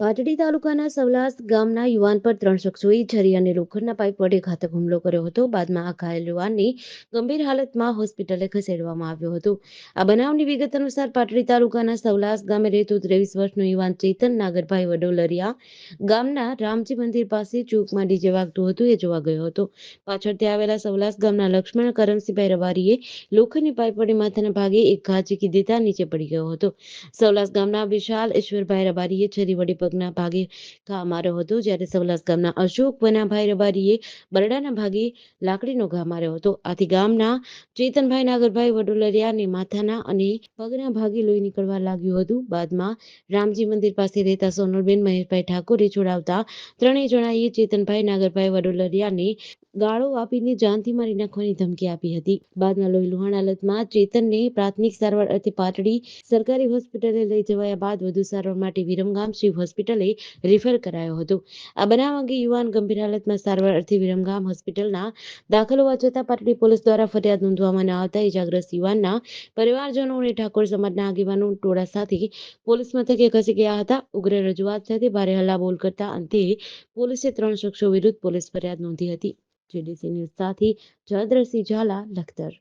પાટડી તાલુકાના સવલાસ ગામના યુવાન પર ત્રણ શખ્સોએ છરી અને લોખંડના પાઇપ વડે ઘાતક હુમલો કર્યો હતો. બાદમાં આ ઘાયલ યુવાનને ગંભીર હાલતમાં હોસ્પિટલે ખસેડવામાં આવ્યો હતો. આ બનાવની વિગત અનુસાર પાટડી તાલુકાના સવલાસ ગામે રહેતું ત્રેવીસ વર્ષનો યુવાન ચેતન નાગરભાઈ વડોલરિયા ગામના રામજી મંદિર પાસે ચોકમાં ડીજે વાગતું હતું એ જોવા ગયો હતો. પાછળથી આવેલા સવલાસ ગામના લક્ષ્મણ કરમસિંહભાઈ રવારીએ લોખંડની પાઇપ વડે માથાના ભાગે એક ઘા ચીકી દેતા નીચે પડી ગયો હતો. સવલાસ ગામના વિશાલ ઈશ્વરભાઈ રબારીએ છરી વડે પગના ભાગે ઘા માર્યો હતો. જ્યારે સવલાસ ગામના અશોક વનાભાઈ રબારીએ બરડાના ભાગે લાકડીનો ઘા માર્યો હતો. આથી ગામના ચેતનભાઈ, નાગરભાઈ વડોલરિયાને માથાના અને પગના ભાગે લોહી નીકળવા લાગ્યું હતું. બાદમાં રામજી મંદિર પાસે રહેતા સોનલબેન મહેશભાઈ ઠાકોરે છોડાવતા ત્રણેય જણાએ ચેતનભાઈ, નાગરભાઈ વડોલરિયાને ગાળો આપીને જાનથી મારી નાખવાની ધમકી આપી હતી. બાદમાં લોહી લુહાણ હાલતમાં ચેતનને પ્રાથમિક સારવાર અર્થે પાટડી સરકારી હોસ્પિટલે લઈ જવાયા બાદ વધુ સારવાર માટે વિરમગામ શિવ હોસ્પિટલે રિફર કરાયો હતો. આ બનાવ અંગે યુવાન ગંભીર હાલતમાં સારવાર અર્થે વિરમગામ હોસ્પિટલના દાખલ હોવા છતાં પાટડી પોલીસ દ્વારા ફરિયાદ નોંધવામાં ન આવતા ઇજાગ્રસ્ત યુવાનના પરિવારજનો અને ઠાકોર સમાજના આગેવાનો ટોળા સાથે પોલીસ મથકે ખસી ગયા હતા. ઉગ્ર રજૂઆત સાથે ભારે હલ્લાબોલ કરતા અંતે પોલીસે ત્રણ શખ્સો વિરુદ્ધ પોલીસ ફરિયાદ નોંધી હતી. જેડીસી ન્યૂઝ સાથે જયદ્રસિંહ ઝાલા લખતર.